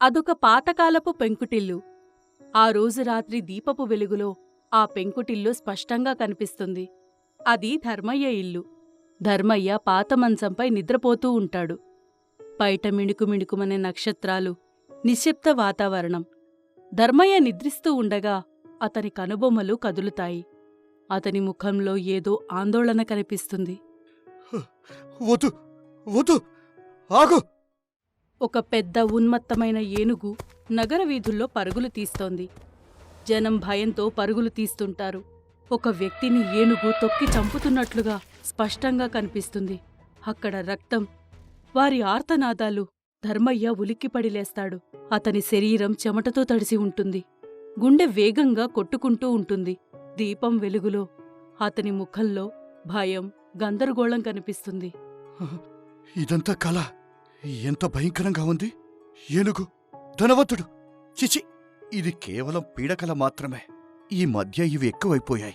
అదొక పాతకాలపు పెంకుటిల్లు. ఆ రోజు రాత్రి దీపపు వెలుగులో ఆ పెంకుటిల్లు స్పష్టంగా కనిపిస్తుంది. అది ధర్మయ్య ఇల్లు. ధర్మయ్య పాత మంచంపై నిద్రపోతూ ఉంటాడు. బయట మిణుకు మిణుకుమనే నక్షత్రాలు నిశ్శబ్ద వాతావరణం. ధర్మయ్య నిద్రిస్తూ ఉండగా అతని కనుబొమ్మలు కదులుతాయి. అతని ముఖంలో ఏదో ఆందోళన కనిపిస్తుంది. వదు వదు ఆగు! ఒక పెద్ద ఉన్మత్తమైన ఏనుగు నగర వీధుల్లో పరుగులు తీస్తోంది. జనం భయంతో పరుగులు తీస్తుంటారు. ఒక వ్యక్తిని ఏనుగు తొక్కి చంపుతున్నట్లుగా స్పష్టంగా కనిపిస్తుంది. అక్కడ రక్తం వారి ఆర్తనాదాలు ధర్మయ్య ఉలిక్కిపడి లేస్తాడు. అతని శరీరం చెమటతో తడిసి ఉంటుంది. గుండె వేగంగా కొట్టుకుంటూ ఉంటుంది. దీపం వెలుగులో అతని ముఖంలో భయం గందరగోళం కనిపిస్తుంది. ఇదంతా కళ ఎంత భయంకరంగా ఉంది? ఏనుగు ధనవంతుడు. చిచి ఇది కేవలం పీడకల మాత్రమే. ఈ మధ్య ఇవి ఎక్కువైపోయాయి.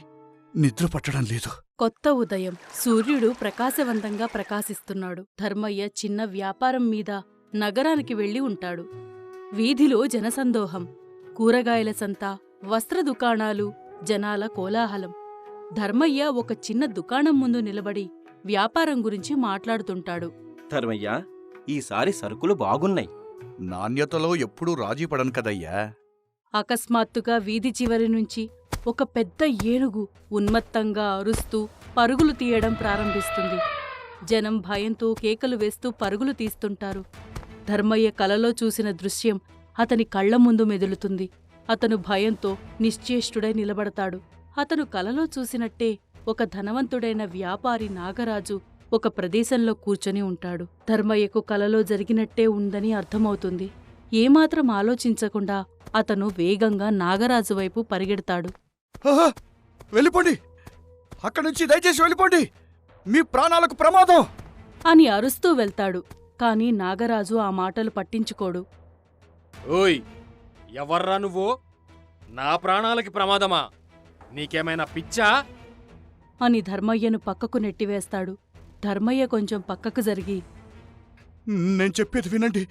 నిద్ర పట్టడం లేదు. కొత్త ఉదయం. సూర్యుడు ప్రకాశవంతంగా ప్రకాశిస్తున్నాడు. ధర్మయ్య చిన్న వ్యాపారం మీద నగరానికి వెళ్ళి ఉంటాడు. వీధిలో జనసందోహం. కూరగాయల సంత వస్త్ర దుకాణాలు జనాల కోలాహలం. ధర్మయ్య ఒక చిన్న దుకాణం ముందు నిలబడి వ్యాపారం గురించి మాట్లాడుతుంటాడు. ధర్మయ్య ఈసారి సరుకులు బాగున్నాయి. నాణ్యతలో ఎప్పుడూ రాజీ పడను కదయ్యా. అకస్మాత్తుగా వీధి చివరి నుంచి ఒక పెద్ద ఏనుగు ఉన్మత్తంగా అరుస్తూ పరుగులు తీయడం ప్రారంభిస్తుంది. జనం భయంతో కేకలు వేస్తూ పరుగులు తీస్తుంటారు. ధర్మయ్య కలలో చూసిన దృశ్యం అతని కళ్ళ ముందు మెదులుతుంది. అతను భయంతో నిశ్చేష్టుడై నిలబడతాడు. అతను కలలో చూసినట్టే ఒక ధనవంతుడైన వ్యాపారి నాగరాజు ఒక ప్రదేశంలో కూర్చొని ఉంటాడు. ధర్మయ్యకు కలలో జరిగినట్టే ఉందని అర్థమవుతుంది. ఏమాత్రం ఆలోచించకుండా అతను వేగంగా నాగరాజు వైపు పరిగెడతాడు! వెళ్ళిపోండి! అక్కడి నుంచి దయచేసి వెళ్ళిపోండి! మీ ప్రాణాలకు ప్రమాదం! అని అరుస్తూ వెళ్తాడు. కాని నాగరాజు ఆ మాటలు పట్టించుకోడు. ఓయ్! ఎవర్రా నువ్వు? నా ప్రాణాలకి ప్రమాదమా? నీకేమైనా పిచ్చా? అని ధర్మయ్యను పక్కకు నెట్టివేస్తాడు. ధర్మయ్య కొంచెం పక్కకు జరిగి నేను చెప్పేది వినండి.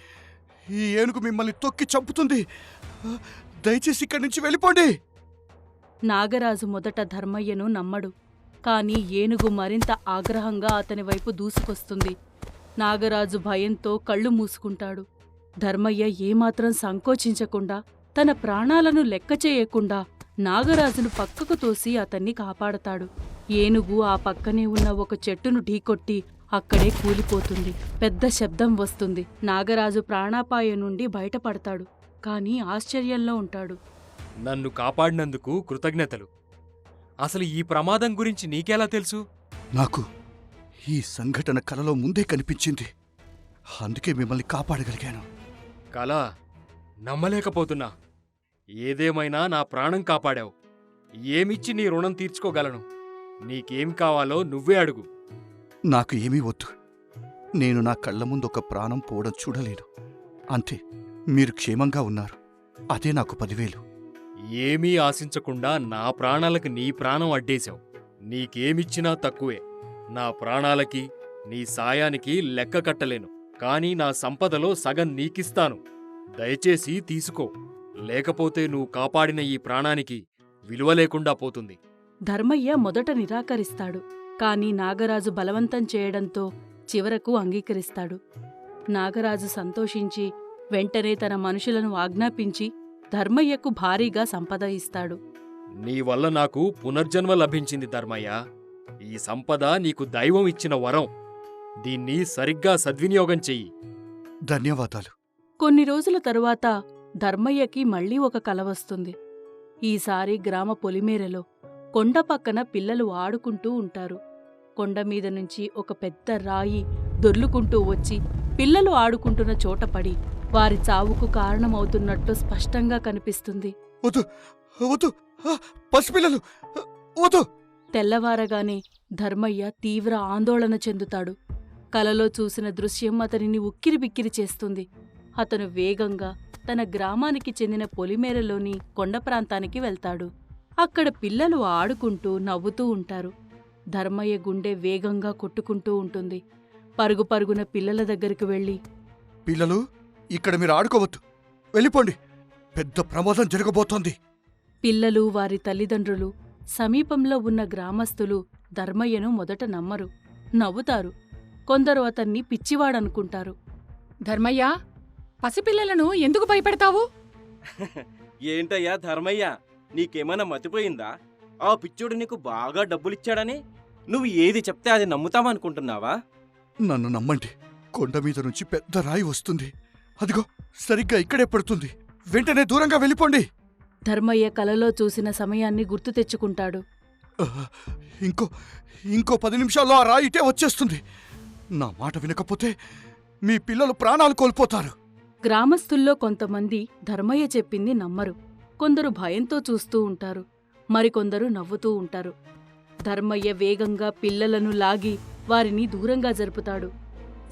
ఈ ఏనుగు మిమ్మల్ని తొక్కి చంపుతుంది. దయచేసి ఇక్కడి నుంచి వెళ్ళిపోండి. నాగరాజు మొదట ధర్మయ్యను నమ్మడు కాని ఏనుగు మరింత ఆగ్రహంగా అతని వైపు దూసుకొస్తుంది. నాగరాజు భయంతో కళ్ళు మూసుకుంటాడు. ధర్మయ్య ఏమాత్రం సంకోచించకుండా తన ప్రాణాలను లెక్క చేయకుండా నాగరాజును పక్కకు తోసి అతన్ని కాపాడతాడు. ఏనుగు ఆ పక్కనే ఉన్న ఒక చెట్టును ఢీకొట్టి అక్కడే కూలిపోతుంది. పెద్ద శబ్దం వస్తుంది. నాగరాజు ప్రాణాపాయం నుండి బయటపడతాడు. కాని ఆశ్చర్యంలో ఉంటాడు. నన్ను కాపాడినందుకు కృతజ్ఞతలు. అసలు ఈ ప్రమాదం గురించి నీకెలా తెలుసు? నాకు ఈ సంఘటన కలలో ముందే కనిపించింది. అందుకే మిమ్మల్ని కాపాడగలిగాను. కళ నమ్మలేకపోతున్నా. ఏదేమైనా నా ప్రాణం కాపాడావు. ఏమిచ్చి నీ రుణం తీర్చుకోగలను? నీకేం కావాలో నువ్వే అడుగు. నాకు ఏమీ వద్దు. నేను నా కళ్ళ ముందు ఒక ప్రాణం పోవడం చూడలేను అంతే మీరు క్షేమంగా ఉన్నారు. అదే నాకు పదివేలు. ఏమీ ఆశించకుండా నా ప్రాణాలకు నీ ప్రాణం అడ్డేశావు. నీకేమిచ్చినా తక్కువే. నా ప్రాణాలకి నీ సాయానికి లెక్క కట్టలేను. కాని నా సంపదలో సగం నీకిస్తాను. దయచేసి తీసుకో. లేకపోతే నువ్వు కాపాడిన ఈ ప్రాణానికి విలువ లేకుండా పోతుంది. ధర్మయ్య మొదట నిరాకరిస్తాడు కాని నాగరాజు బలవంతం చేయడంతో చివరకు అంగీకరిస్తాడు. నాగరాజు సంతోషించి వెంటనే తన మనుషులను ఆజ్ఞాపించి ధర్మయ్యకు భారీగా సంపద ఇస్తాడు. నీ వల్ల నాకు పునర్జన్మ లభించింది ధర్మయ్య. ఈ సంపద నీకు దైవం ఇచ్చిన వరం. దీన్ని సరిగ్గా సద్వినియోగం చెయ్యి. ధన్యవాదాలు. కొన్ని రోజుల తరువాత ధర్మయ్యకి మళ్ళీ ఒక కల వస్తుంది. ఈసారి గ్రామ పొలిమేరలో కొండ పక్కన పిల్లలు ఆడుకుంటూ ఉంటారు. కొండ మీద నుంచి ఒక పెద్ద రాయి దొర్లుకుంటూ వచ్చి పిల్లలు ఆడుకుంటున్న చోట పడి వారి చావుకు కారణమవుతున్నట్టు స్పష్టంగా కనిపిస్తుంది. పసిపిల్లలు తెల్లవారగానే ధర్మయ్య తీవ్ర ఆందోళన చెందుతాడు. కలలో చూసిన దృశ్యం అతనిని ఉక్కిరిబిక్కిరి చేస్తుంది. అతను వేగంగా తన గ్రామానికి చెందిన పొలిమేరలోని కొండ ప్రాంతానికి వెళ్తాడు. అక్కడ పిల్లలు ఆడుకుంటూ నవ్వుతూ ఉంటారు. ధర్మయ్య గుండె వేగంగా కొట్టుకుంటూ ఉంటుంది. పరుగు పరుగున పిల్లల దగ్గరికి వెళ్ళి పిల్లలు ఇక్కడ మీరు ఆడుకోవద్దు. వెళ్ళిపోండి. పెద్ద ప్రమాదం జరగబోతోంది. పిల్లలు వారి తల్లిదండ్రులు సమీపంలో ఉన్న గ్రామస్తులు ధర్మయ్యను మొదట నమ్మరు నవ్వుతారు. కొందరు అతన్ని పిచ్చివాడనుకుంటారు. ధర్మయ్య పసిపిల్లలను ఎందుకు భయపెడతావు? ఏంటయ్యా ధర్మయ్య? నీకేమైనా మతిపోయిందా? ఆ పిచ్చోడు నీకు బాగా డబ్బులిచ్చాడని? నువ్వు ఏది చెప్తే అది నమ్ముతావనుకుంటున్నావా నన్ను నమ్మండి. కొండ మీద నుంచి పెద్ద రాయి వస్తుంది. అదిగో సరిగ్గా ఇక్కడే పడుతుంది. వెంటనే దూరంగా వెళ్ళిపోండి. ధర్మయ్య కలలో చూసిన సమయాన్ని గుర్తు తెచ్చుకుంటాడు. ఇంకో ఇంకో పది నిమిషాల్లో ఆ రాయి ఇటే వచ్చేస్తుంది. నా మాట వినకపోతే మీ పిల్లలు ప్రాణాలు కోల్పోతారు. గ్రామస్తుల్లో కొంతమంది ధర్మయ్య చెప్పింది నమ్మరు. కొందరు భయంతో చూస్తూ ఉంటారు. మరికొందరు నవ్వుతూ ఉంటారు. ధర్మయ్య వేగంగా పిల్లలను లాగి వారిని దూరంగా జరుపుతాడు.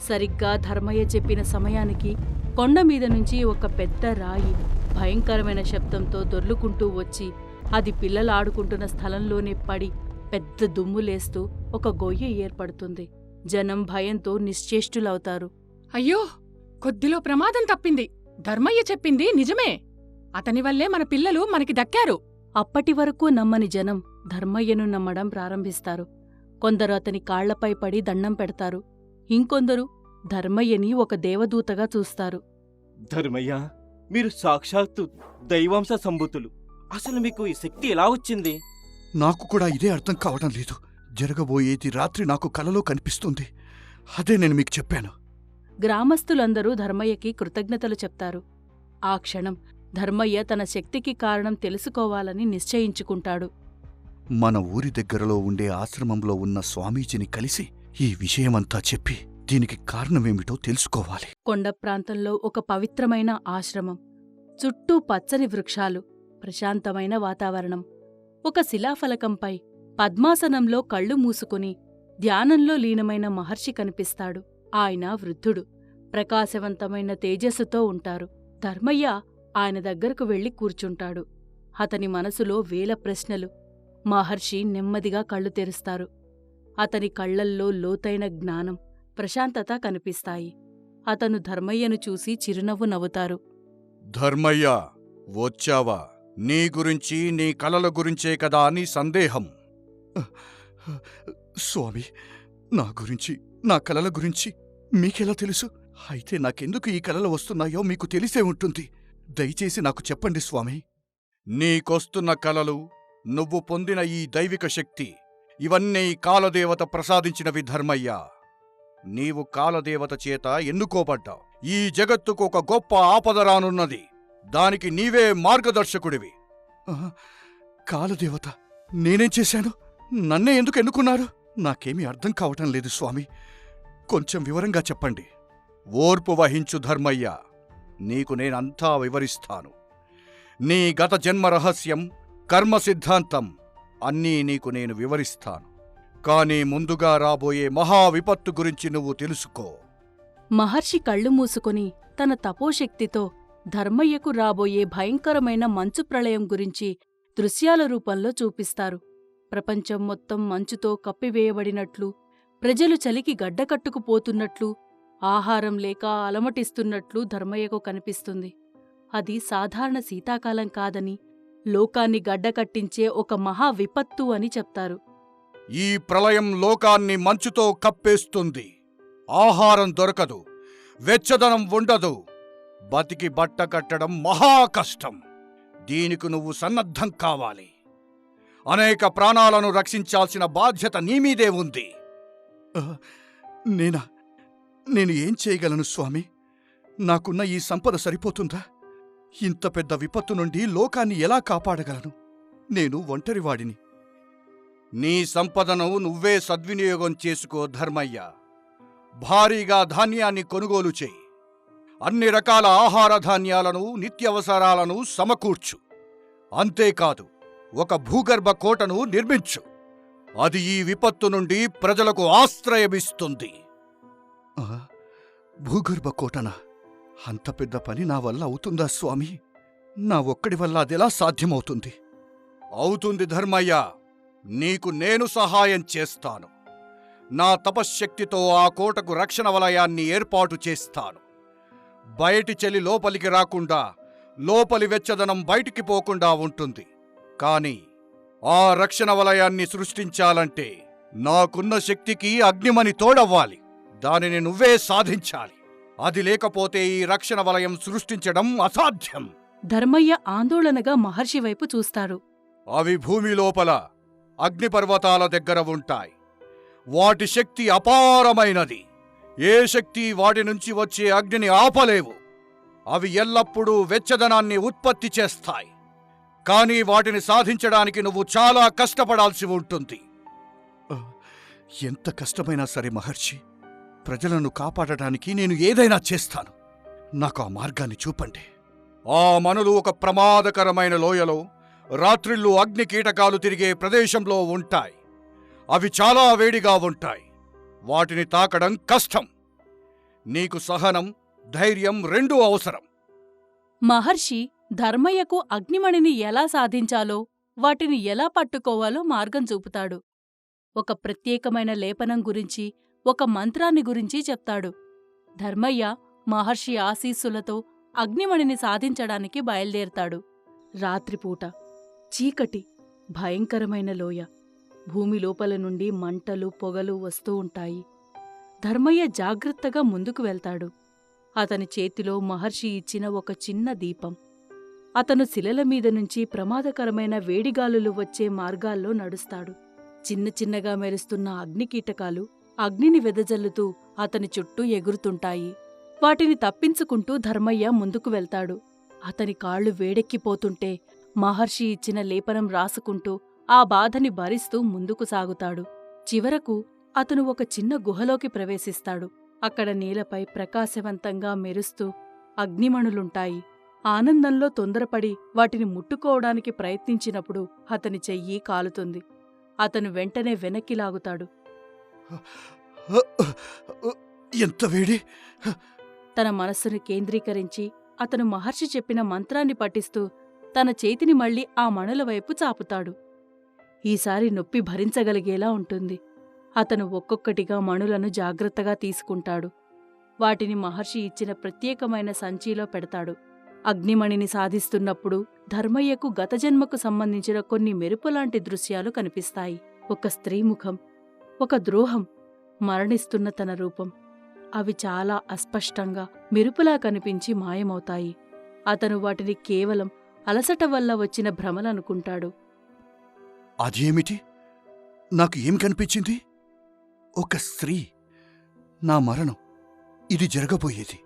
సరిగ్గా ధర్మయ్య చెప్పిన సమయానికి కొండ మీద నుంచి ఒక పెద్ద రాయి భయంకరమైన శబ్దంతో దొర్లుకుంటూ వచ్చి అది పిల్లలు ఆడుకుంటున్న స్థలంలోనే పడి పెద్ద దుమ్ములేస్తూ ఒక గొయ్య ఏర్పడుతుంది. జనం భయంతో నిశ్చేష్టులవుతారు. అయ్యో! కొద్దిలో ప్రమాదం తప్పింది. ధర్మయ్య చెప్పింది నిజమే. అతని వల్లే మన పిల్లలు మనకి దక్కారు. అప్పటి వరకు నమ్మని జనం ధర్మయ్యను నమ్మడం ప్రారంభిస్తారు. కొందరు అతని కాళ్ళపై పడి దండం పెడతారు. ఇంకొందరు ధర్మయ్యని ఒక దేవదూతగా చూస్తారు. ధర్మయ్య మీరు సాక్షాత్తు దైవాంశ సంభూతులు. అసలు మీకు ఈ శక్తి ఎలా వచ్చింది? నాకు కూడా ఇదే అర్థం కావడం లేదు. జరగబోయేది రాత్రి నాకు కలలో కనిపిస్తుంది. అదే నేను మీకు చెప్పాను. గ్రామస్తులందరూ ధర్మయ్యకి కృతజ్ఞతలు చెప్తారు. ఆ క్షణం ధర్మయ్య తన శక్తికి కారణం తెలుసుకోవాలని నిశ్చయించుకుంటాడు. మన ఊరి దగ్గరలో ఉండే ఆశ్రమంలో ఉన్న స్వామీజీని కలిసి ఈ విషయమంతా చెప్పి దీనికి కారణమేమిటో తెలుసుకోవాలి. కొండ ప్రాంతంలో ఒక పవిత్రమైన ఆశ్రమం. చుట్టూ పచ్చని వృక్షాలు ప్రశాంతమైన వాతావరణం. ఒక శిలాఫలకంపై పద్మాసనంలో కళ్ళు మూసుకుని ధ్యానంలో లీనమైన మహర్షి కనిపిస్తాడు. ఆయన వృద్ధుడు. ప్రకాశవంతమైన తేజస్సుతో ఉంటారు. ధర్మయ్య ఆయన దగ్గరకు వెళ్ళి కూర్చుంటాడు. అతని మనసులో వేల ప్రశ్నలు. మహర్షి నెమ్మదిగా కళ్ళు తెరుస్తారు. అతని కళ్ళల్లో లోతైన జ్ఞానం ప్రశాంతత కనిపిస్తాయి. అతను ధర్మయ్యను చూసి చిరునవ్వు నవ్వుతారు. ధర్మయ్య వచ్చావా? నీ గురించి నీ కలల గురించే కదా నీ సందేహం. స్వామి నా గురించి నా కలల గురించి మీకెలా తెలుసు? అయితే నాకెందుకు ఈ కలలు వస్తున్నాయో మీకు తెలిసే ఉంటుంది. దయచేసి నాకు చెప్పండి స్వామి. నీకొస్తున్న కలలు నువ్వు పొందిన ఈ దైవిక శక్తి ఇవన్నీ కాలదేవత ప్రసాదించినవి ధర్మయ్య. నీవు కాలదేవత చేత ఎన్నుకోబడ్డావు. ఈ జగత్తుకు ఒక గొప్ప ఆపద రానున్నది. దానికి నీవే మార్గదర్శకుడివి. కాలదేవత నేనేం చేశాను? నన్నే ఎందుకు ఎన్నుకున్నారు? నాకేమీ అర్థం కావటం లేదు స్వామి. కొంచెం వివరంగా చెప్పండి. ఓర్పు వహించు ధర్మయ్య. నీకు నేనంతా వివరిస్తాను. నీ గత జన్మ రహస్యం కర్మ సిద్ధాంతం అన్నీ నీకు నేను వివరిస్తాను. కానీ ముందుగా రాబోయే మహా విపత్తు గురించి నువ్వు తెలుసుకో. మహర్షి కళ్ళు మూసుకుని తన తపోశక్తితో ధర్మయ్యకు రాబోయే భయంకరమైన మంచు ప్రళయం గురించి దృశ్యాల రూపంలో చూపిస్తారు. ప్రపంచం మొత్తం మంచుతో కప్పివేయబడినట్లు ప్రజలు చలికి గడ్డకట్టుకుపోతున్నట్లు ఆహారం లేక అలమటిస్తున్నట్లు ధర్మయ్యకు కనిపిస్తుంది. అది సాధారణ శీతాకాలం కాదని లోకాన్ని గడ్డకట్టించే ఒక మహా విపత్తు అని చెప్తారు. ఈ ప్రళయం లోకాన్ని మంచుతో కప్పేస్తుంది. ఆహారం దొరకదు వెచ్చదనం ఉండదు. బతికి బట్ట కట్టడం మహా కష్టం. దీనికి నువ్వు సన్నద్ధం కావాలి. అనేక ప్రాణాలను రక్షించాల్సిన బాధ్యత నీమీదే ఉంది. నేనా? నేను ఏం చేయగలను స్వామి? నాకున్న ఈ సంపద సరిపోతుందా? ఇంత పెద్ద విపత్తు నుండి లోకాన్ని ఎలా కాపాడగలను? నేను ఒంటరివాడిని. నీ సంపదను నువ్వే సద్వినియోగం చేసుకో ధర్మయ్య. భారీగా ధాన్యాన్ని కొనుగోలు చేయి. అన్ని రకాల ఆహార ధాన్యాలను నిత్యవసరాలను సమకూర్చు. అంతేకాదు ఒక భూగర్భ కోటను నిర్మించు. అది ఈ విపత్తు నుండి ప్రజలకు ఆశ్రయమిస్తుంది. భూగర్భ కోటనా. అంత పెద్ద పని నా వల్ల అవుతుందా స్వామి? నా ఒక్కడి వల్ల అదెలా సాధ్యమవుతుంది? అవుతుంది ధర్మయ్య నీకు నేను సహాయం చేస్తాను. నా తపశ్శక్తితో ఆ కోటకు రక్షణ వలయాన్ని ఏర్పాటు చేస్తాను. బయటి చెలి లోపలికి రాకుండా లోపలి వెచ్చదనం బయటికి పోకుండా ఉంటుంది. కాని ఆ రక్షణ వలయాన్ని సృష్టించాలంటే నాకున్న శక్తికి అగ్నిమని తోడవ్వాలి. దానిని నువ్వే సాధించాలి. అది లేకపోతే ఈ రక్షణ వలయం సృష్టించడం అసాధ్యం. ధర్మయ్య ఆందోళనగా మహర్షి వైపు చూస్తారు. అవి భూమి లోపల అగ్నిపర్వతాల దగ్గర ఉంటాయి. వాటి శక్తి అపారమైనది. ఏ శక్తి వాటి నుంచి వచ్చే అగ్నిని ఆపలేవు. అవి ఎల్లప్పుడూ వెచ్చదనాన్ని ఉత్పత్తి చేస్తాయి. కానీ వాటిని సాధించడానికి నువ్వు చాలా కష్టపడాల్సి ఉంటుంది. ఎంత కష్టమైనా సరే మహర్షి ప్రజలను కాపాడటానికి నేను ఏదైనా చేస్తాను. నాకు ఆ మార్గాన్ని చూపండి. ఆ మనులు ఒక ప్రమాదకరమైన లోయలో రాత్రిళ్ళు అగ్ని కీటకాలు తిరిగే ప్రదేశంలో ఉంటాయి. అవి చాలా వేడిగా ఉంటాయి. వాటిని తాకడం కష్టం. నీకు సహనం ధైర్యం రెండూ అవసరం. మహర్షి ధర్మయ్యకు అగ్నిమణిని ఎలా సాధించాలో వాటిని ఎలా పట్టుకోవాలో మార్గం చూపుతాడు. ఒక ప్రత్యేకమైన లేపనం గురించి ఒక మంత్రాన్ని గురించి చెప్తాడు. ధర్మయ్య మహర్షి ఆశీస్సులతో అగ్నిమణిని సాధించడానికి బయలుదేరతాడు. రాత్రిపూట చీకటి భయంకరమైన లోయ భూమి లోపల నుండి మంటలు పొగలు వస్తూ ఉంటాయి. ధర్మయ్య జాగ్రత్తగా ముందుకు వెళ్తాడు. అతని చేతిలో మహర్షి ఇచ్చిన ఒక చిన్న దీపం. అతను శిలల మీద నుంచి ప్రమాదకరమైన వేడిగాలులు వచ్చే మార్గాల్లో నడుస్తాడు. చిన్న చిన్నగా మెరుస్తున్న అగ్నికీటకాలు అగ్నిని వెదజల్లుతూ అతని చుట్టూ ఎగురుతుంటాయి. వాటిని తప్పించుకుంటూ ధర్మయ్య ముందుకు వెళ్తాడు. అతని కాళ్ళు వేడెక్కిపోతుంటే మహర్షి ఇచ్చిన లేపనం రాసుకుంటూ ఆ బాధని భరిస్తూ ముందుకు సాగుతాడు. చివరకు అతను ఒక చిన్న గుహలోకి ప్రవేశిస్తాడు. అక్కడ నేలపై ప్రకాశవంతంగా మెరుస్తూ అగ్నిమణులుంటాయి. ఆనందంలో తొందరపడి వాటిని ముట్టుకోవడానికి ప్రయత్నించినప్పుడు అతని చెయ్యి కాలుతుంది. అతను వెంటనే వెనక్కి లాగుతాడు. ఎంత వేడి? తన మనస్సును కేంద్రీకరించి అతను మహర్షి చెప్పిన మంత్రాన్ని పఠిస్తూ తన చేతిని మళ్ళీ ఆ మణుల వైపు చాపుతాడు. ఈసారి నొప్పి భరించగలిగేలా ఉంటుంది. అతను ఒక్కొక్కటిగా మణులను జాగ్రత్తగా తీసుకుంటాడు. వాటిని మహర్షి ఇచ్చిన ప్రత్యేకమైన సంచిలో పెడతాడు. అగ్నిమణిని సాధిస్తున్నప్పుడు ధర్మయ్యకు గత జన్మకు సంబంధించిన కొన్ని మెరుపులాంటి దృశ్యాలు కనిపిస్తాయి. ఒక స్త్రీ ముఖం ఒక ద్రోహం మరణిస్తున్న తన రూపం. అవి చాలా అస్పష్టంగా మెరుపులా కనిపించి మాయమవుతాయి. అతను వాటిని కేవలం అలసట వల్ల వచ్చిన భ్రమలనుకుంటాడు. అదేమిటి? నాకు ఏం కనిపించింది? ఒక స్త్రీ. నా మరణం. ఇది జరగబోయేది.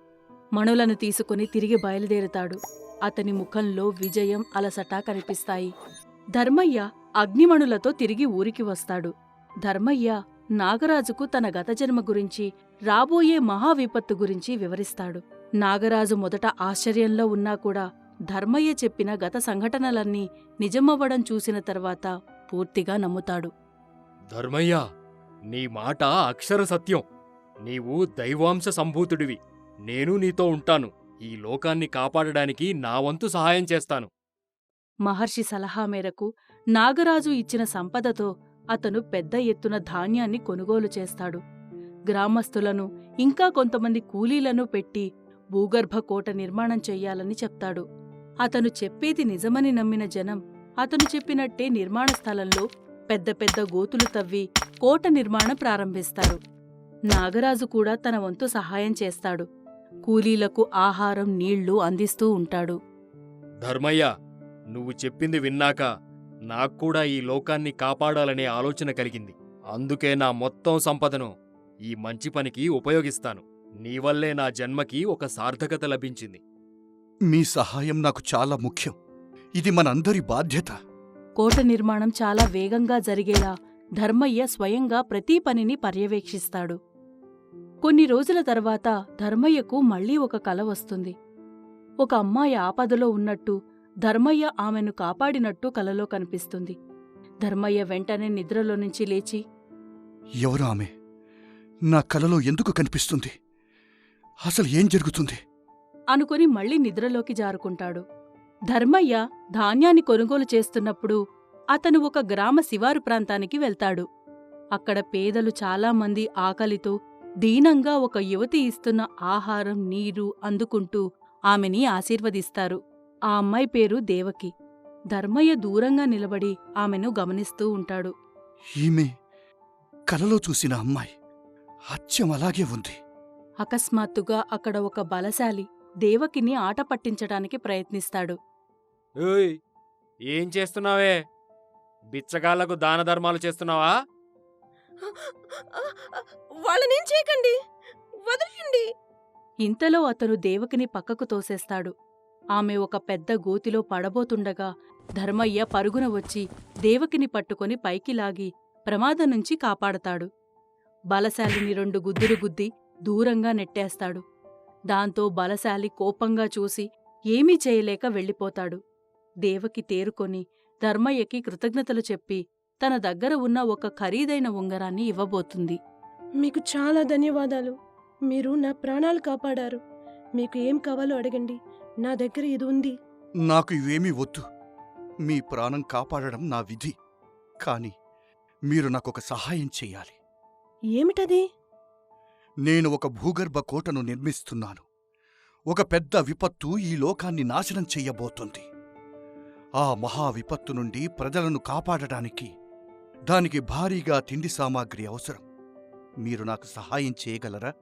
మణులను తీసుకుని తిరిగి బయలుదేరుతాడు. అతని ముఖంలో విజయం అలసట కనిపిస్తాయి. ధర్మయ్య అగ్నిమణులతో తిరిగి ఊరికి వస్తాడు. ధర్మయ్య నాగరాజుకు తన గత జన్మ గురించి రాబోయే మహావిపత్తు గురించి వివరిస్తాడు. నాగరాజు మొదట ఆశ్చర్యంలో ఉన్నా కూడా ధర్మయ్య చెప్పిన గత సంఘటనలన్నీ నిజమవ్వడం చూసిన తర్వాత పూర్తిగా నమ్ముతాడు. ధర్మయ్య నీ మాట అక్షర సత్యం. నీవు దైవాంశ సంభూతుడివి. నేను నీతో ఉంటాను. ఈ లోకాన్ని కాపాడడానికి నా వంతు సహాయం చేస్తాను. మహర్షి సలహా మేరకు నాగరాజు ఇచ్చిన సంపదతో అతను పెద్ద ఎత్తున ధాన్యాన్ని కొనుగోలు చేస్తాడు. గ్రామస్తులను ఇంకా కొంతమంది కూలీలను పెట్టి భూగర్భ కోట నిర్మాణం చెయ్యాలని చెప్తాడు. అతను చెప్పేది నిజమని నమ్మిన జనం అతను చెప్పినట్టే నిర్మాణ స్థలంలో పెద్ద పెద్ద గోతులు తవ్వి కోట నిర్మాణం ప్రారంభిస్తారు. నాగరాజు కూడా తన వంతు సహాయం చేస్తాడు. కూలీలకు ఆహారం నీళ్ళు అందిస్తూ ఉంటాడు. ధర్మయ్య నువ్వు చెప్పింది విన్నాక నాక్కూడా ఈ లోకాన్ని కాపాడాలనే ఆలోచన కలిగింది. అందుకే నా మొత్తం సంపదను ఈ మంచి పనికి ఉపయోగిస్తాను. నీవల్లే నా జన్మకి ఒక సార్థకత లభించింది. మీ సహాయం నాకు చాలా ముఖ్యం. ఇది మనందరి బాధ్యత. కోట నిర్మాణం చాలా వేగంగా జరిగేలా ధర్మయ్య స్వయంగా ప్రతి పనిని పర్యవేక్షిస్తాడు. కొన్ని రోజుల తర్వాత ధర్మయ్యకు మళ్ళీ ఒక కల వస్తుంది. ఒక అమ్మాయి ఆపదలో ఉన్నట్టు ధర్మయ్య ఆమెను కాపాడినట్టు కలలో కనిపిస్తుంది. ధర్మయ్య వెంటనే నిద్రలో నుంచి లేచి ఎవరు ఆమె? నా కలలో ఎందుకు కనిపిస్తుంది? అసలు ఏం జరుగుతుంది? అనుకుని మళ్ళీ నిద్రలోకి జారుకుంటాడు. ధర్మయ్య ధాన్యాన్ని కొనుగోలు చేస్తున్నప్పుడు అతను ఒక గ్రామ శివారు ప్రాంతానికి వెళ్తాడు. అక్కడ పేదలు చాలామంది ఆకలితో దీనంగా ఒక యువతి ఇస్తున్న ఆహారం నీరు అందుకుంటూ ఆమెని ఆశీర్వదిస్తారు. ఆ అమ్మాయి పేరు దేవకి. ధర్మయ్య దూరంగా నిలబడి ఆమెను గమనిస్తూ ఉంటాడు. ఈమె కలలో చూసిన అమ్మాయి. అచ్చం అలాగే ఉంది. అకస్మాత్తుగా అక్కడ ఒక బలశాలి దేవకిని ఆట పట్టించడానికి ప్రయత్నిస్తాడు. ఏయ్! ఏం చేస్తున్నావే? బిచ్చగాళ్ళకు దాన ధర్మాలు చేస్తున్నావా? వాళ్ళనేం చేయకండి? వదిలేయండి ఇంతలో అతను దేవకిని పక్కకు తోసేస్తాడు. ఆమె ఒక పెద్ద గోతిలో పడబోతుండగా ధర్మయ్య పరుగున వచ్చి దేవకిని పట్టుకొని పైకి లాగి ప్రమాదం నుంచి కాపాడతాడు. బలశాలిని రెండు గుద్దులు గుద్ది దూరంగా నెట్టేస్తాడు. దాంతో బలశాలి కోపంగా చూసి ఏమీ చేయలేక వెళ్ళిపోతాడు. దేవకి తేరుకొని ధర్మయ్యకి కృతజ్ఞతలు చెప్పి తన దగ్గర ఉన్న ఒక ఖరీదైన ఉంగరాన్ని ఇవ్వబోతుంది. మీకు చాలా ధన్యవాదాలు. మీరు నా ప్రాణాలు కాపాడారు. మీకు ఏం కావాలో అడగండి. నా దగ్గర ఇది ఉంది. నాకు ఇవేమీ వద్దు. మీ ప్రాణం కాపాడడం నా విధి. కాని మీరు నాకొక సహాయం చెయ్యాలి ఏమిటది? నేను ఒక భూగర్భ కోటను నిర్మిస్తున్నాను. ఒక పెద్ద విపత్తు ఈ లోకాన్ని నాశనం చెయ్యబోతుంది ఆ మహా విపత్తు నుండి ప్రజలను కాపాడటానికి దానికి భారీగా తిండి సామాగ్రి అవసరం. మీరు నాకు సహాయం చేయగలరా?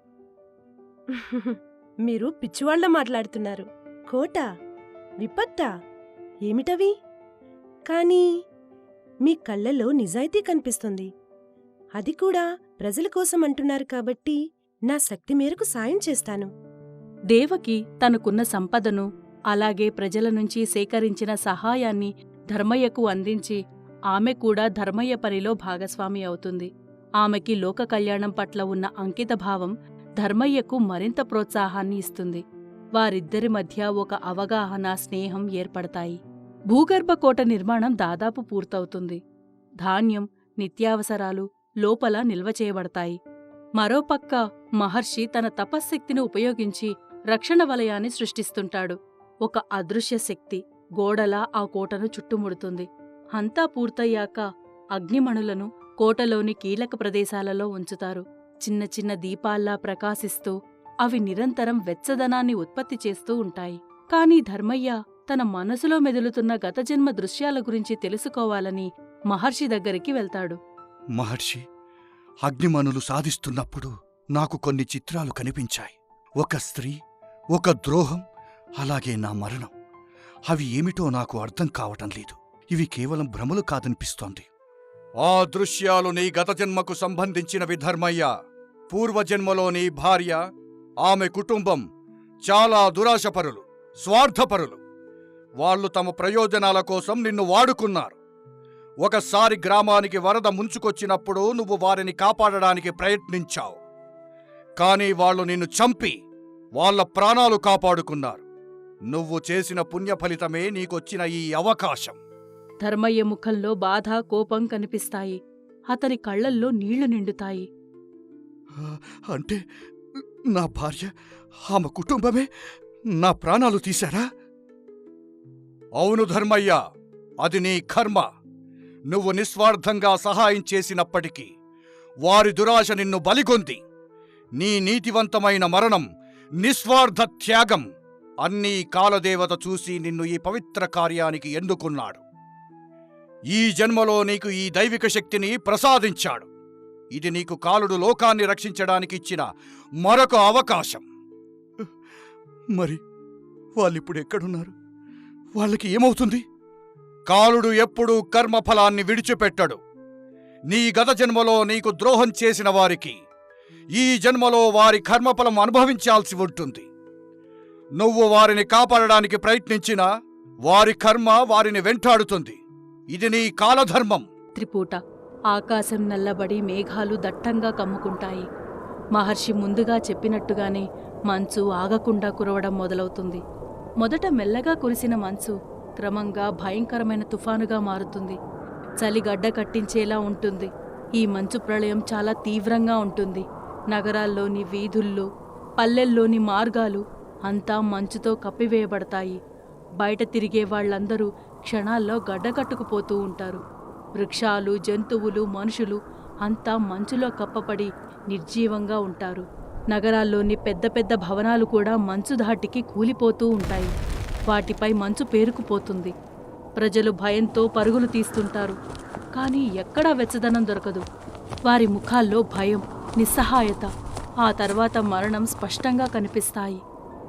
మీరు పిచ్చివాళ్ళ మాట్లాడుతున్నారు. కోట విపత్తా ఏమిటవి? కానీ మీ కళ్ళలో నిజాయితీ కనిపిస్తుంది. అది కూడా ప్రజల కోసం అంటున్నారు కాబట్టి నా శక్తి మేరకు సాయం చేస్తాను. దేవకి తనకున్న సంపదను అలాగే ప్రజల నుంచి సేకరించిన సహాయాన్ని ధర్మయ్యకు అందించి ఆమె కూడా ధర్మయ్య పనిలో భాగస్వామి అవుతుంది. ఆమెకి లోక కళ్యాణం పట్ల ఉన్న అంకితభావం ధర్మయ్యకు మరింత ప్రోత్సాహాన్ని ఇస్తుంది. వారిద్దరి మధ్య ఒక అవగాహన స్నేహం ఏర్పడతాయి. భూగర్భ కోట నిర్మాణం దాదాపు పూర్తవుతుంది. ధాన్యం నిత్యావసరాలు లోపల నిల్వ చేయబడతాయి. మరోపక్క మహర్షి తన తపశ్శక్తిని ఉపయోగించి రక్షణ వలయాన్ని సృష్టిస్తుంటాడు. ఒక అదృశ్య శక్తి గోడలా ఆ కోటను చుట్టుముడుతుంది. అంతా పూర్తయ్యాక అగ్నిమణులను కోటలోని కీలక ప్రదేశాలలో ఉంచుతారు. చిన్న చిన్న దీపాల్లా ప్రకాశిస్తూ అవి నిరంతరం వెచ్చదనాన్ని ఉత్పత్తి చేస్తూ ఉంటాయి. కాని ధర్మయ్య తన మనసులో మెదులుతున్న గతజన్మ దృశ్యాల గురించి తెలుసుకోవాలని మహర్షి దగ్గరికి వెళ్తాడు. మహర్షి అగ్నిమనులు సాధిస్తున్నప్పుడు నాకు కొన్ని చిత్రాలు కనిపించాయి. ఒక స్త్రీ ఒక ద్రోహం అలాగే నా మరణం. అవి ఏమిటో నాకు అర్థం కావటం లేదు. ఇవి కేవలం భ్రమలు కాదనిపిస్తోంది. ఆ దృశ్యాలు నీ గత జన్మకు సంబంధించినవి ధర్మయ్య. పూర్వజన్మలో నీ భార్య ఆమె కుటుంబం చాలా దురాశపరులు స్వార్థపరులు. వాళ్ళు తమ ప్రయోజనాల కోసం నిన్ను వాడుకున్నారు. ఒకసారి గ్రామానికి వరద ముంచుకొచ్చినప్పుడు నువ్వు వారిని కాపాడడానికి ప్రయత్నించావు. కానీ వాళ్ళు నిన్ను చంపి వాళ్ళ ప్రాణాలు కాపాడుకున్నారు. నువ్వు చేసిన పుణ్య ఫలితమే నీకొచ్చిన ఈ అవకాశం. ధర్మయ్య ముఖంలో బాధ కోపం కనిపిస్తాయి. అతని కళ్ళల్లో నీళ్ళు నిండుతాయి. అంటే నా భార్య ఆమె కుటుంబమే నా ప్రాణాలు తీశారా? అవును ధర్మయ్య అది నీ కర్మ. నువ్వు నిస్వార్థంగా సహాయం చేసినప్పటికీ వారి దురాశ నిన్ను బలిగొంది. నీ నీతివంతమైన మరణం నిస్వార్థ త్యాగం అన్నీ కాలదేవత చూసి నిన్ను ఈ పవిత్ర కార్యానికి ఎన్నుకున్నాడు. ఈ జన్మలో నీకు ఈ దైవిక శక్తిని ప్రసాదించాడు. ఇది నీకు కాలుడు లోకాన్ని రక్షించడానికి ఇచ్చిన మరొక అవకాశం. మరి వాళ్ళిప్పుడు ఎక్కడున్నారు? వాళ్ళకి ఏమవుతుంది? కాలుడు ఎప్పుడూ కర్మఫలాన్ని విడిచిపెట్టడు. నీ గత జన్మలో నీకు ద్రోహం చేసిన వారికి ఈ జన్మలో వారి కర్మఫలం అనుభవించాల్సి ఉంటుంది. నువ్వు వారిని కాపాడడానికి ప్రయత్నించినా వారి కర్మ వారిని వెంటాడుతుంది. ఇది నీ కాలధర్మం. త్రిపూట ఆకాశం నల్లబడి మేఘాలు దట్టంగా కమ్ముకుంటాయి. మహర్షి ముందుగా చెప్పినట్టుగానే మంచు ఆగకుండా కురవడం మొదలవుతుంది. మొదట మెల్లగా కురిసిన మంచు క్రమంగా భయంకరమైన తుఫానుగా మారుతుంది. చలి గడ్డ కట్టించేలా ఉంటుంది. ఈ మంచు ప్రళయం చాలా తీవ్రంగా ఉంటుంది. నగరాల్లోని వీధుల్లో పల్లెల్లోని మార్గాలు అంతా మంచుతో కప్పివేయబడతాయి. బయట తిరిగే వాళ్ళందరూ క్షణాల్లో గడ్డకట్టుకుపోతూ ఉంటారు. వృక్షాలు జంతువులు మనుషులు అంతా మంచులో కప్పపడి నిర్జీవంగా ఉంటారు. నగరాల్లోని పెద్ద పెద్ద భవనాలు కూడా మంచు ధాటికి కూలిపోతూ ఉంటాయి. వాటిపై మంచు పేరుకుపోతుంది. ప్రజలు భయంతో పరుగులు తీస్తుంటారు. కానీ ఎక్కడా వెచ్చదనం దొరకదు. వారి ముఖాల్లో భయం నిస్సహాయత ఆ తర్వాత మరణం స్పష్టంగా కనిపిస్తాయి.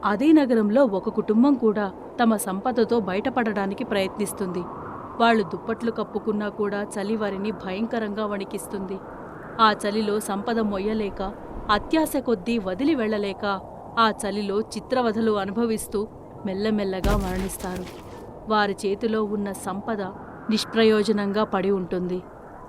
అదే నగరంలో ఒక కుటుంబం కూడా తమ సంపదతో బయటపడడానికి ప్రయత్నిస్తుంది. వాళ్ళు దుప్పట్లు కప్పుకున్నా కూడా చలి వారిని భయంకరంగా వణికిస్తుంది. ఆ చలిలో సంపద మొయ్యలేక అత్యాశ కొద్దీ వదిలి వెళ్ళలేక ఆ చలిలో చిత్రవధలు అనుభవిస్తూ మెల్లమెల్లగా మరణిస్తారు. వారి చేతిలో ఉన్న సంపద నిష్ప్రయోజనంగా పడి ఉంటుంది.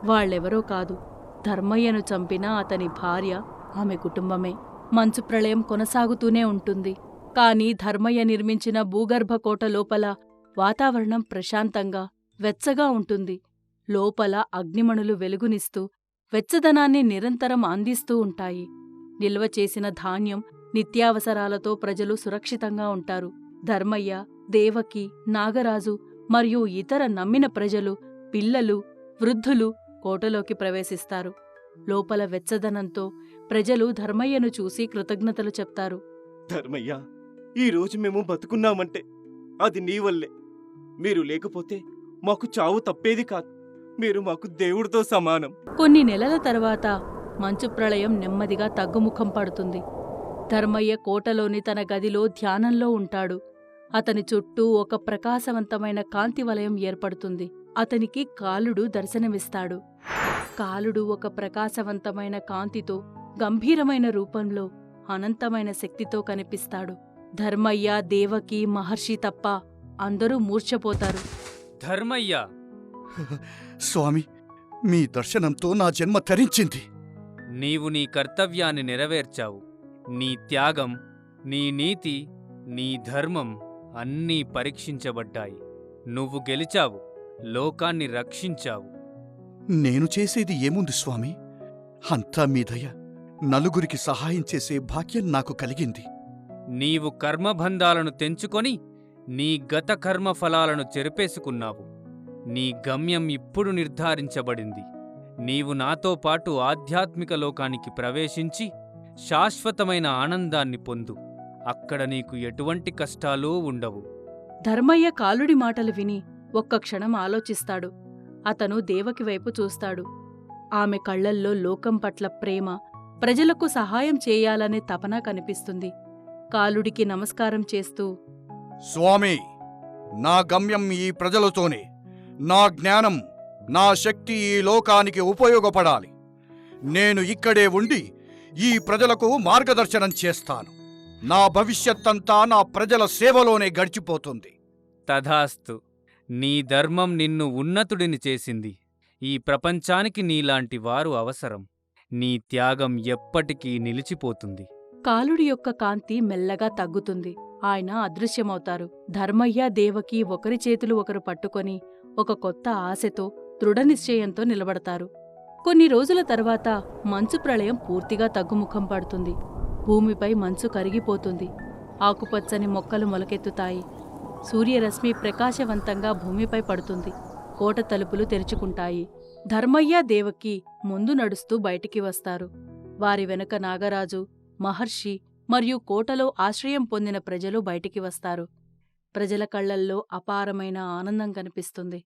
వాళ్ళెవరో కాదు ధర్మయ్యను చంపిన అతని భార్య ఆమె కుటుంబమే. మంచు ప్రళయం కొనసాగుతూనే ఉంటుంది. కాని ధర్మయ్య నిర్మించిన భూగర్భ కోట లోపల వాతావరణం ప్రశాంతంగా వెచ్చగా ఉంటుంది. లోపల అగ్నిమణులు వెలుగునిస్తూ వెచ్చదనాన్ని నిరంతరం అందిస్తూ ఉంటాయి. నిల్వ చేసిన ధాన్యం నిత్యావసరాలతో ప్రజలు సురక్షితంగా ఉంటారు. ధర్మయ్య దేవకి నాగరాజు మరియు ఇతర నమ్మిన ప్రజలు పిల్లలు వృద్ధులు కోటలోకి ప్రవేశిస్తారు. లోపల వెచ్చదనంతో ప్రజలు ధర్మయ్యను చూసి కృతజ్ఞతలు చెప్తారు. ధర్మయ్య ఈ రోజు మేము బతుకున్నామంటే అది నీ వల్లే. మీరు లేకపోతే మాకు చావు తప్పేది కాదు. మీరు మాకు దేవుడితో సమానం. కొన్ని నెలల తర్వాత మంచు ప్రళయం నెమ్మదిగా తగ్గుముఖం పడుతుంది. ధర్మయ్య కోటలోని తన గదిలో ధ్యానంలో ఉంటాడు. అతని చుట్టూ ఒక ప్రకాశవంతమైన కాంతి వలయం ఏర్పడుతుంది. అతనికి కాలుడు దర్శనమిస్తాడు. కాలుడు ఒక ప్రకాశవంతమైన కాంతితో గంభీరమైన రూపంలో అనంతమైన శక్తితో కనిపిస్తాడు. ధర్మయ్య దేవకి మహర్షి తప్ప అందరూ మూర్ఛపోతారు. ధర్మయ్య. స్వామి మీ దర్శనంతో నా జన్మ తరించింది నీవు నీ కర్తవ్యాన్ని నెరవేర్చావు. నీ త్యాగం నీ నీతి నీ ధర్మం అన్నీ పరీక్షించబడ్డాయి. నువ్వు గెలిచావు లోకాన్ని రక్షించావు. నేను చేసేది ఏముంది స్వామి? అంతా మీ దయ నలుగురికి సహాయం చేసే భాగ్యం నాకు కలిగింది. నీవు కర్మబంధాలను తెంచుకొని నీ గత కర్మ ఫలాలను చెరిపేసుకున్నావు. నీ గమ్యం ఇప్పుడు నిర్ధారించబడింది. నీవు నాతో పాటు ఆధ్యాత్మిక లోకానికి ప్రవేశించి శాశ్వతమైన ఆనందాన్ని పొందు. అక్కడ నీకు ఎటువంటి కష్టాలూ ఉండవు. ధర్మయ్య కాలుడి మాటలు విని ఒక్క క్షణం ఆలోచిస్తాడు. అతను దేవకి వైపు చూస్తాడు. ఆమె కళ్ళల్లో లోకం పట్ల ప్రేమ ప్రజలకు సహాయం చేయాలనే తపన కనిపిస్తుంది. కాలుడికి నమస్కారం చేస్తూ స్వామి నా గమ్యం ఈ ప్రజలతోనే. నా జ్ఞానం నా శక్తి ఈ లోకానికి ఉపయోగపడాలి. నేను ఇక్కడే ఉండి ఈ ప్రజలకు మార్గదర్శనం చేస్తాను. నా భవిష్యత్తంతా నా ప్రజల సేవలోనే గడిచిపోతుంది. తథాస్తు. నీ ధర్మం నిన్ను ఉన్నతుడిని చేసింది. ఈ ప్రపంచానికి నీలాంటి వారు అవసరం. నీ త్యాగం ఎప్పటికీ నిలిచిపోతుంది. కాలుడి యొక్క కాంతి మెల్లగా తగ్గుతుంది. ఆయన అదృశ్యమవుతారు. ధర్మయ్య దేవకి ఒకరి చేతులు ఒకరు పట్టుకొని ఒక కొత్త ఆశతో దృఢనిశ్చయంతో నిలబడతారు. కొన్ని రోజుల తర్వాత మంచు ప్రళయం పూర్తిగా తగ్గుముఖం పడుతుంది. భూమిపై మంచు కరిగిపోతుంది. ఆకుపచ్చని మొక్కలు మొలకెత్తుతాయి. సూర్యరశ్మి ప్రకాశవంతంగా భూమిపై పడుతుంది. కోట తలుపులు తెరుచుకుంటాయి. ధర్మయ్య దేవకి ముందు నడుస్తూ బయటికి వస్తారు. వారి వెనుక నాగరాజు మహర్షి మరియు కోటలో ఆశ్రయం పొందిన ప్రజలు బయటికి వస్తారు. ప్రజల కళ్ళల్లో అపారమైన ఆనందం కనిపిస్తుంది.